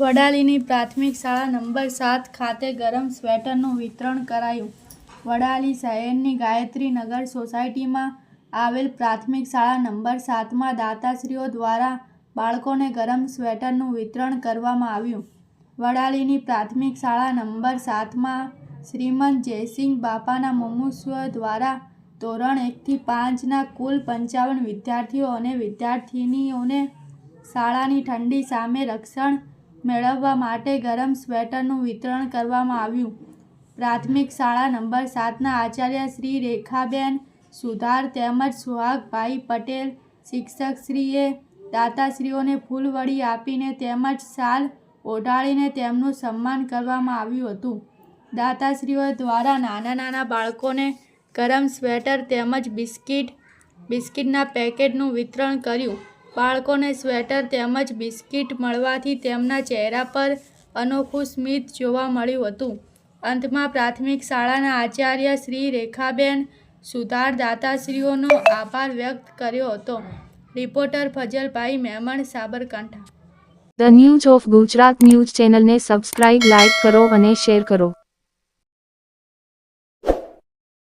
વડાલીની પ્રાથમિક શાળા નંબર સાત ખાતે ગરમ સ્વેટરનું વિતરણ કરાયું. વડાલી શહેરની ગાયત્રી નગર સોસાયટીમાં આવેલ પ્રાથમિક શાળા નંબર સાતમાં દાતાશ્રીઓ દ્વારા બાળકોને ગરમ સ્વેટરનું વિતરણ કરવામાં આવ્યું. વડાલીની પ્રાથમિક શાળા નંબર સાતમાં શ્રીમંત જયસિંહ બાપાના મુમુસ્વ દ્વારા ધોરણ એકથી પાંચના કુલ પંચાવન વિદ્યાર્થીઓ અને વિદ્યાર્થિનીઓને શાળાની ઠંડી સામે રક્ષણ મેળવવા માટે ગરમ સ્વેટરનું વિતરણ કરવામાં આવ્યું. પ્રાથમિક શાળા નંબર સાતના આચાર્ય શ્રી રેખાબેન સુધાર તેમજ સુહાગભાઈ પટેલ શિક્ષકશ્રીએ દાતાશ્રીઓને ફૂલવડી આપીને તેમજ શાલ ઓઢાળીને તેમનું સન્માન કરવામાં આવ્યું હતું. દાતાશ્રીઓ દ્વારા નાના નાના બાળકોને ગરમ સ્વેટર તેમજ બિસ્કિટ, બિસ્કિટના પેકેટનું વિતરણ કર્યું. બાળકોને સ્વેટર તેમજ બિસ્કિટ મળવાથી તેમના ચહેરા પર અનોખું સ્મિત જોવા મળ્યું હતું. અંતમાં પ્રાથમિક શાળાના આચાર્ય શ્રી રેખાબેન સુધાર દાતાશ્રીઓનો આભાર વ્યક્ત કર્યો હતો. Reporter Fazalbhai Memon, Sabarkantha. The news of Gujarat news ચેનલને સબસ્ક્રાઇબ, લાઇક કરો અને શેર કરો.